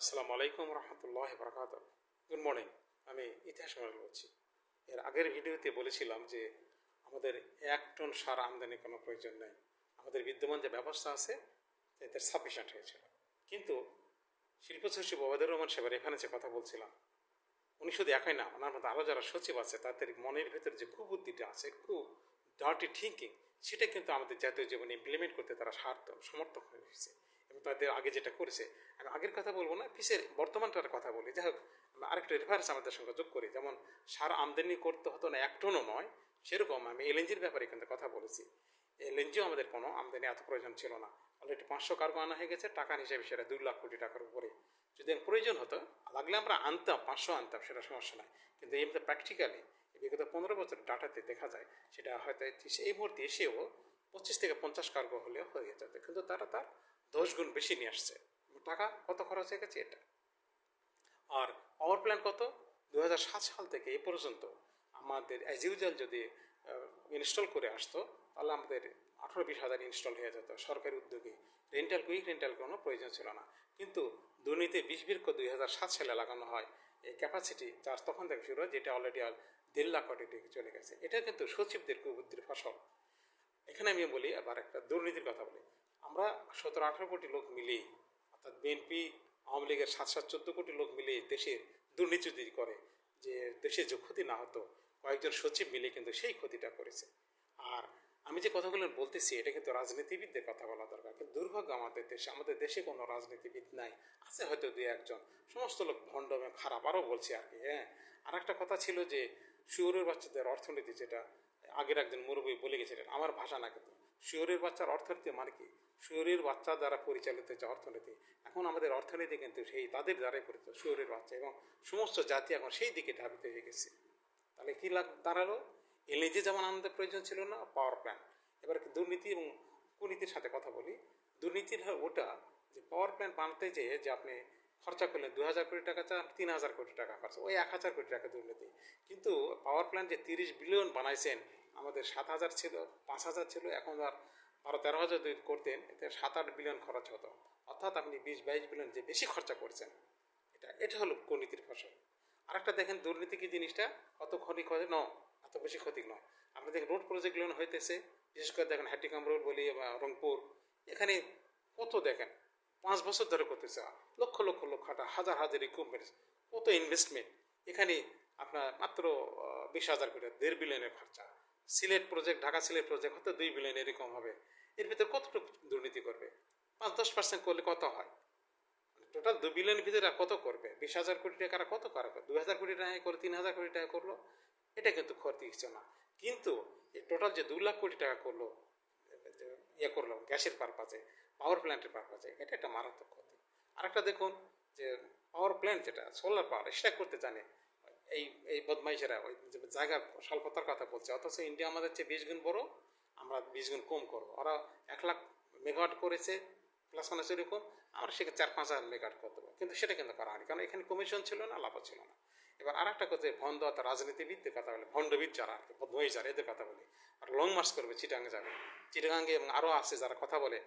আসসালামু আলাইকুম রহমতুল্লাহ বরকাত গুড মর্নিং আমি ইতিহাস মডেল বলছি। এর আগের ভিডিওতে বলেছিলাম যে আমাদের এক টন সার আমদানি কোনো প্রয়োজন নেই। আমাদের বিদ্যমান যে ব্যবস্থা আছে এতে সাফিসিয়েন্ট হয়েছিল। কিন্তু শিল্প সচিব ওবায়দুর রহমান সাহেবের এখানে যে কথা বলছিলাম, উনি শুধু একাই না, ওনার মধ্যে আরও যারা সচিব আছে, তাদের মনের ভেতরে যে কুবুদ্ধিটা আছে, খুব ডার্টি থিঙ্কিং সেটা কিন্তু আমাদের জাতীয় জীবনে ইমপ্লিমেন্ট করতে তারা সার্থ সমর্থক হয়ে এবং তাদের আগে যেটা করেছে। আমি আগের কথা বলব না, পিসের বর্তমানটার কথা বলি। যাই হোক, আরেকটা রেফারেন্স আমাদের সঙ্গে যোগ করি। যেমন, সার আমদানি করতে হতো না, এক টনও নয়, সেরকম আমি এলএনজির ব্যাপারে কিন্তু কথা বলেছি। এলএনজিও আমাদের কোনো আমদানি এত প্রয়োজন ছিল না। অলরেডি পাঁচশো কার্গো আনা হয়ে গেছে টাকার হিসেবে সেটা দুই লাখ কোটি টাকার উপরে। যদি প্রয়োজন হতো, লাগলে আমরা আনতাম, পাঁচশো আনতাম, সেটা সমস্যা নাই। কিন্তু এমনিতে প্র্যাকটিক্যালি বিগত পনেরো বছর ডাটাতে দেখা যায়, সেটা হয়তো এই মুহূর্তে এসেও পঁচিশ থেকে পঞ্চাশ কার্গো হলেও হয়ে যেত। কিন্তু তারা তার দশ গুণ বেশি নিয়ে আসছে। টাকা কত খরচ হয়ে গেছে এটা? আর পাওয়ার প্ল্যান কত? দুই হাজার সাত সাল থেকে এ পর্যন্ত আমাদের অ্যাজ ইউজুয়াল যদি ইনস্টল করে আসতো, তাহলে আমাদের আঠারো বিশ হাজার ইনস্টল হয়ে যেত। সরকারি উদ্যোগে রেন্টাল কুইক রেন্টাল কোনো প্রয়োজন ছিল না। কিন্তু দুর্নীতি বিশ বৃক্ষ দুই হাজার সাত সালে লাগানো হয় এই ক্যাপাসিটি চার্জ তখন থেকে শুরু হয়, যেটা অলরেডি আর দেড় লাখ কোটি চলে গেছে। এটা কিন্তু সচিবদের কুবুদ্ধির ফসল। এখানে আমি বলি আবার একটা দুর্নীতির কথা বলি। আমরা সতেরো, আঠারো কোটি লোক মিলে অর্থাৎ বিএনপি আওয়ামী লীগের সাত সাত, চোদ্দ কোটি লোক মিলে দেশের দুর্নীতি করে, যে দেশের যে ক্ষতি না হতো, কয়েকজন সচিব মিলে কিন্তু সেই ক্ষতিটা করেছে। আর আমি যে কথাগুলো বলতেছি, এটা কিন্তু রাজনীতিবিদদের কথা বলা দরকার। কিন্তু দুর্ভাগ্য আমাদের দেশে আমাদের দেশে কোনো রাজনীতিবিদ নাই, আছে হয়তো দুই, একজন। সমস্ত লোক ভণ্ড এবং খারাপ, আরও বলছি আর কি হ্যাঁ। আর একটা কথা ছিল যে, শুয়োরের বাচ্চাদের অর্থনীতি যেটা, আগের একজন মুরব্বী বলে গেছিলেন, আমার ভাষা না কিন্তু শুয়োরের বাচ্চার অর্থনীতি মানে কি? শুয়োরের বাচ্চা দ্বারা পরিচালিত যে অর্থনীতি। এখন আমাদের অর্থনীতি কিন্তু সেই তাদের দ্বারাই পরিচিত, শুয়োরের বাচ্চা এবং সমস্ত জাতি এখন সেই দিকে ধাবিত হয়ে গেছে। তাহলে কী লাগ দাঁড়াল? এলএনজি যেমন আমাদের প্রয়োজন ছিল না, পাওয়ার প্ল্যান্ট। এবার দুর্নীতি এবং কুনীতির সাথে কথা বলি। দুর্নীতির হয় ওটা যে পাওয়ার প্ল্যান্ট বানাতে যেয়ে যে আপনি খরচা করলেন দু হাজার কোটি টাকা, চান তিন হাজার কোটি টাকা খরচা, ওই এক হাজার কোটি টাকা দুর্নীতি। কিন্তু পাওয়ার প্ল্যান্ট যে তিরিশ বিলিয়ন বানাইছেন আমাদের সাত হাজার ছিল, পাঁচ হাজার ছিল, এখন আর বারো তেরো হাজার যদি করতেন, এতে সাত আট বিলিয়ন খরচ হতো। অর্থাৎ আপনি বিশ বাইশ বিলিয়ন যে বেশি খরচা করছেন, এটা এটা হলো কর্নীতির ফসল। আরেকটা দেখেন, দুর্নীতি কি জিনিসটা? কত ক্ষতি করে, ন এত বেশি ক্ষতি নয়। আপনি দেখেন রোড প্রজেক্টগুলো হইতেছে, বিশেষ করে দেখেন হ্যাটিকাম রোড বলি বা রংপুর, এখানে কত দেখেন, পাঁচ বছর ধরে করতেছে, লক্ষ লক্ষ লক্ষ হাজার হাজার ইকুইপমেন্টস কত ইনভেস্টমেন্ট এখানে আপনার মাত্র বিশ হাজার কোটি দেড় বিলিয়নের খরচা। সিলেট প্রজেক্ট ঢাকা সিলেট প্রজেক্ট হয়তো দুই বিলিয়ন এরকম হবে। এর ভিতরে কতটুকু দুর্নীতি করবে? পাঁচ দশ পার্সেন্ট করলে কত হয়? টোটাল দু বিলিয়নের ভিতরে কত করবে? বিশ হাজার কোটি টাকা কত করবে? দু হাজার কোটি টাকা করে তিন হাজার কোটি টাকা করল? এটা কিন্তু ক্ষতি হচ্ছে না। কিন্তু টোটাল যে দু লাখ কোটি টাকা করল ইয়ে করল, গ্যাসের পারপাজে পাওয়ার প্ল্যান্টের পারপাজে এটা একটা মারাত্মক ক্ষতি। আরেকটা দেখুন, যে পাওয়ার প্ল্যান্ট যেটা সোলার পাওয়ার সেটা করতে জানে। এই এই বদমাইশেরা ওই জায়গা স্বল্পতার কথা বলছে। অথচ ইন্ডিয়া আমাদের চেয়ে বিশ গুণ বড়, আমরা বিশ গুণ কম করব। ওরা এক লাখ মেগাওয়াট করেছে প্লাস মানে সেরকম আমরা সেখানে চার পাঁচ হাজার মেগাওয়াট করতে পারব কিন্তু সেটা কিন্তু করা হয়নি, কারণ এখানে কমিশন ছিল না, লাভও ছিল না। এবার আর একটা কথা ভন্ড অর্থাৎ রাজনীতিবিদদের কথা বলে, ভণ্ডবিদ যারা আর কি যারা এদের কথা বলে। আর লং মার্চ করবে চিটাঙ্গে যাবে। চিটাঙ্গে এবং আরও আছে যারা কথা বলে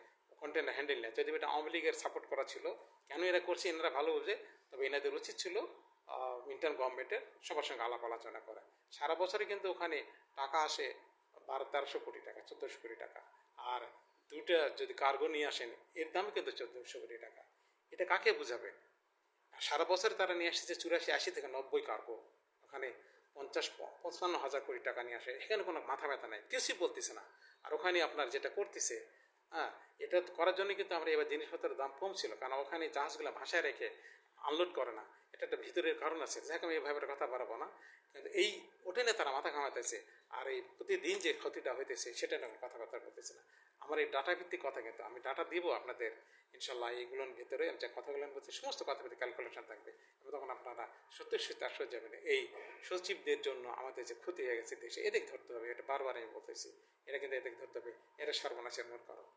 কন্টেন্ট হ্যান্ডেল নেয় যদি এটা আওয়ামী লীগের সাপোর্ট করা ছিল, কেন এরা করছে, এনারা ভালো বুঝে, তবে এনাদের উচিত ছিল ইন্টার্ন গভর্নমেন্টের সবার সঙ্গে আলাপ আলোচনা করে। সারা বছরে কিন্তু ওখানে টাকা আসে বারো, তেরোশো কোটি টাকা, চোদ্দোশো কোটি টাকা। আর দুটা যদি কার্গো নিয়ে আসেন, এর দাম কিন্তু চোদ্দোশো কোটি টাকা। এটা কাকে বুঝাবে? সারা বছর তারা নিয়ে আসছে চুরাশি, আশি থেকে নব্বই কার্গো ওখানে পঞ্চাশ, পঞ্চান্ন হাজার কোটি টাকা নিয়ে আসে। এখানে কোনো মাথা ব্যথা নাই, কিছুই বলতেছে না। আর ওখানে আপনার যেটা করতেছে হ্যাঁ এটা করার জন্য কিন্তু আমরা এবার জিনিসপত্রের দাম কম ছিল কারণ ওখানে জাহাজগুলো ভাষায় রেখে আনলোড করে না। এটা একটা ভিতরের কারণ আছে যাকে আমি এইভাবে কথা বাড়াবো না। কিন্তু এই ওঠে না তারা মাথা ঘামাতেছে আর এই প্রতিদিন যে ক্ষতিটা হইতেছে, সেটা নিয়ে কথাবার্তা বলতেছে না। আমার এই ডাটা ভিত্তিক কথা কিন্তু আমি ডাটা দিব আপনাদের, ইনশাল্লাহ এইগুলোর ভিতরে আমি যে কথাগুলো বলছি, সমস্ত কথা ভিত্তিক ক্যালকুলেশন থাকবে। এবং তখন আপনারা সত্যি সত্যি আশ্চর্য যাবেন। এই সচিবদের জন্য আমাদের যে ক্ষতি হয়ে গেছে দেশে, এদিক ধরতে হবে, এটা বারবার আমি বলতেছি। এটা কিন্তু এদিক ধরতে হবে, এটা সর্বনাশের মূল কারণ।